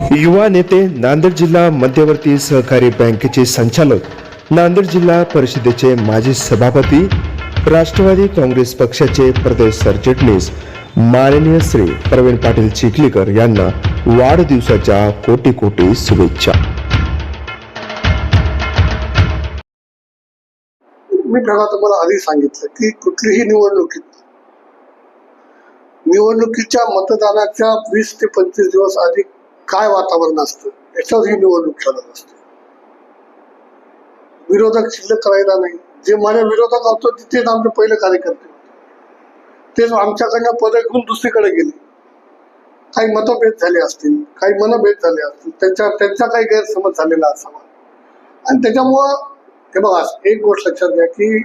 युवा नेते नांदेड जिल्हा मध्यवर्ती सहकारी बँकेचे संचालक नांदेड जिल्हा परिषदेचे माजी सभापती राष्ट्रवादी काँग्रेस पक्षाचे प्रदेश सरचिटणीस माननीय श्री प्रवीण पाटील चिखलीकर यांना वाढदिवसाच्या कोटी कोटी शुभेच्छा. मी तेव्हा तुम्हाला आधी सांगितलं की कुठलीही निवडणुकीत निवडणुकीच्या मतदानाच्या वीस ते पंचवीस दिवस आधी काय वातावरण असतं? याच्यावर ही निवडणूक चालत असते. विरोधक शिल्लक राहिला नाही. जे माझ्या विरोधात होतो तिथेच आमचे पहिले कार्यकर्ते तेच आमच्याकडनं पद घेऊन दुसरीकडे गेले. काही मतभेद झाले असतील काही मनभेद झाले असतील त्यांच्या त्यांचा काही गैरसमज झालेला असावा. आणि त्याच्यामुळं हे बघा एक गोष्ट लक्षात घ्या की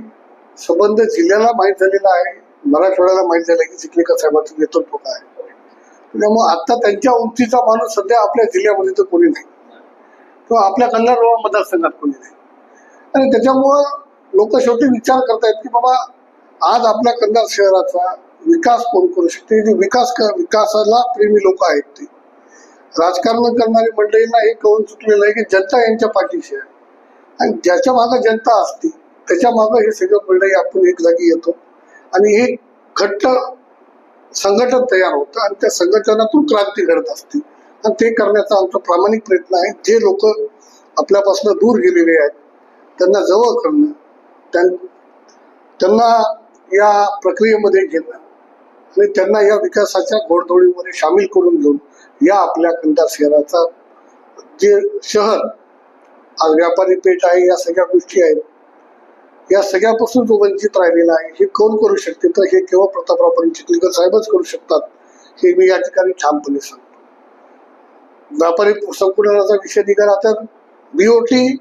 संबंध जिल्ह्याला माहीत झालेला आहे मराठवाड्याला माहीत झालं की चिखलेकर साहेबांचं नेतृत्व काय आहे. त्यामुळे आता त्यांच्या उंचीचा माणूस सध्या आपल्या जिल्ह्यामध्ये तर कोणी नाही. किंवा आपल्या कल्याण मतदारसंघात कोणी नाही. आणि त्याच्यामुळं लोक शेवटी विचार करतायत की बाबा आज आपल्या कंधार शहराचा विकास कोण करू शकते? जे विकास विकासाला प्रेमी लोक आहेत ते. राजकारण करणारी मंडळींना हे कळून चुकलेलं आहे की जनता यांच्या पाठीशी आहे. आणि ज्याच्या मागे जनता असते त्याच्यामागे हे सगळं मंडळी आपण एक जागी येतो. आणि हे घट्ट संघटन तयार होतं आणि त्या संघटनातून क्रांती घडत असते. आणि ते करण्याचा आमचा प्रामाणिक प्रयत्न आहे. जे लोक आपल्यापासून दूर गेलेले आहेत त्यांना जवळ करणं त्यां- त्यांना या प्रक्रियेमध्ये घेणं आणि त्यांना या विकासाच्या घोडदोडीमध्ये सामील करून घेऊन या आपल्या कंधार शहराचा जे शहर आज व्यापारी पेठ आहे या सगळ्या गोष्टी आहेत या सगळ्यापासून जो वंचित राहिलेला आहे हे कोण करू शकते? तर हे केवळ प्रतापराव पाटील चिखलीकर साहेबच करू शकतात. हे मी या ठिकाणी ठामपणे सांगतो. व्यापारी संकुलनाचा विषय निघाला तर बीओटी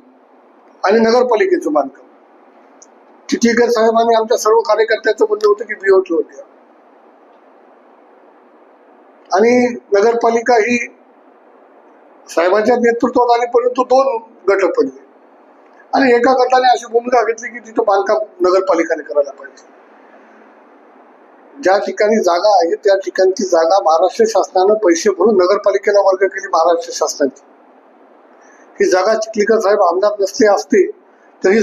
आणि नगरपालिकेचं बांधकाम. चिखलीकर साहेबांनी आमच्या सर्व कार्यकर्त्यांचं म्हणणं होतं की बीओटी होती आणि नगरपालिका ही साहेबांच्या नेतृत्वात आली परंतु दोन गट पडले. आणि एका गटाने अशी भूमिका घेतली की तिथं बांधकाम नगरपालिकाने करायला पाहिजे. ज्या ठिकाणी जागा आहे त्या ठिकाणची जागा महाराष्ट्र शासनानं पैसे भरून नगरपालिकेला वर्ग केली महाराष्ट्र शासनाची. ही जागा चिखलीकर साहेब आमदार नसले असते तरी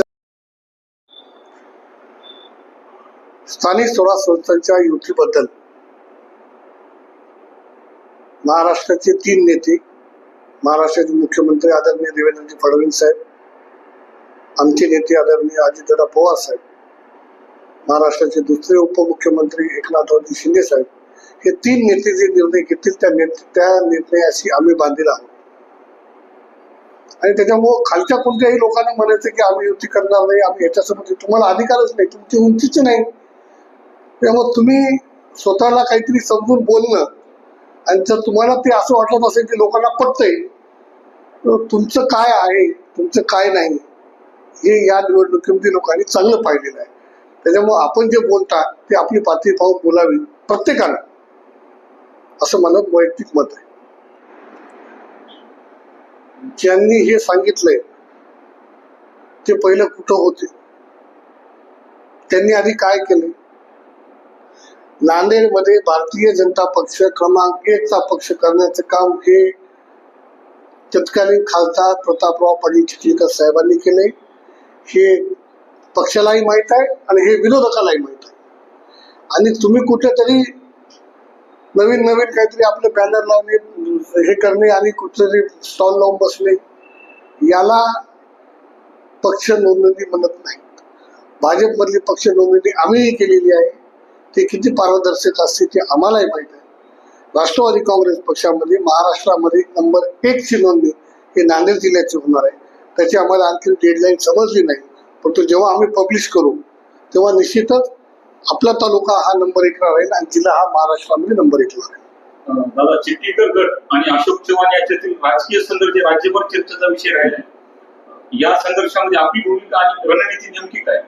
स्थानिक स्वराज संस्थांच्या युतीबद्दल महाराष्ट्राचे तीन नेते महाराष्ट्राचे मुख्यमंत्री आदरणीय देवेंद्रजी फडणवीस साहेब आमचे नेते आदरणीय अजितदादा पवार साहेब महाराष्ट्राचे दुसरे उपमुख्यमंत्री एकनाथरावजी शिंदे साहेब हे तीन नेते जे निर्णय घेतील त्या त्या निर्णयाशी आम्ही बांधील आहोत. आणि त्याच्यामुळं खालच्या कोणत्याही लोकांना म्हणायचं की आम्ही युती करणार नाही आम्ही याच्यासोबत तुम्हाला अधिकारच नाही तुमची उंचीच नाही. त्यामुळे तुम्ही स्वतःला काहीतरी समजून बोलणं आणि जर तुम्हाला ते असं वाटत असेल की लोकांना पटतंय तुमचं काय आहे तुमचं काय नाही? हे या निवडणुकीमध्ये लोकांनी चांगलं पाहिलेलं आहे. त्याच्यामुळे आपण जे बोलता ते आपली पातळी पाहून बोलावी प्रत्येकानं असं मला वैयक्तिक मत आहे. ज्यांनी हे सांगितलंय ते पहिलं कुठं होते? त्यांनी आधी काय केले नांदेडमध्ये भारतीय जनता पक्ष क्रमांक एकचा पक्ष करण्याचं काम हे तत्कालीन खासदार प्रतापराव पाटील चिखलीकर साहेबांनी केले हे पक्षालाही माहीत आहे आणि हे विरोधकालाही माहीत आहे. आणि तुम्ही कुठेतरी नवीन नवीन काहीतरी आपले बॅनर लावणे हे करणे आणि कुठेतरी स्टॉल लावून बसणे याला पक्ष नोंदणी म्हणत नाही. भाजपमधली पक्ष नोंदणी आम्हीही केलेली आहे. ते किती पारदर्शक असते ते आम्हालाही माहीत आहे. राष्ट्रवादी काँग्रेस पक्षामध्ये महाराष्ट्रामध्ये नंबर एकची नोंदणी हे नांदेड जिल्ह्याची होणार आहे. त्याची आम्हाला आणखी डेडलाईन समजली नाही. परंतु जेव्हा आम्ही पब्लिश करू तेव्हा निश्चितच आपला तालुका हा नंबर एकला राहील आणि जिल्हा हा महाराष्ट्रामध्ये नंबर एकला राहील. दादा गट आणि अशोक चव्हाण याच्यातील राजकीय संदर्भ राज्यभर चर्चेचा विषय राहिला. या संघर्षामध्ये आपली भूमिका आणि रणनीती नेमकी काय?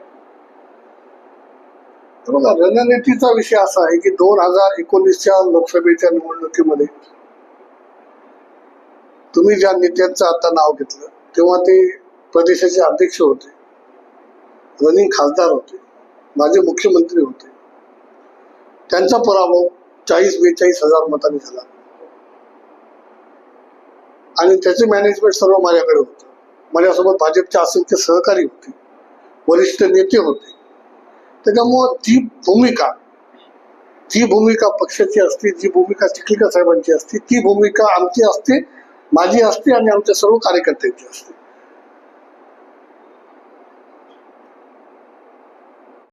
बघा रणनीतीचा विषय असा आहे की दोन हजार एकोणीसच्या लोकसभेच्या निवडणुकीमध्ये तुम्ही ज्या नेत्यांचं आता नाव घेतलं तेव्हा ते प्रदेशाचे अध्यक्ष होते. रनिंग खासदार होते. माझे मुख्यमंत्री होते. त्यांचा पराभव चाळीस बेचाळीस हजार मतांनी झाला. आणि त्याचे मॅनेजमेंट सर्व माझ्याकडे होतं. माझ्यासोबत भाजपचे असंख्य सहकारी होते. वरिष्ठ नेते होते. त्याच्यामुळं ती भूमिका जी भूमिका पक्षाची असते जी भूमिका चिखलीकर साहेबांची असते ती भूमिका आमची असते. माझी असते आणि आमच्या सर्व कार्यकर्त्यांची असते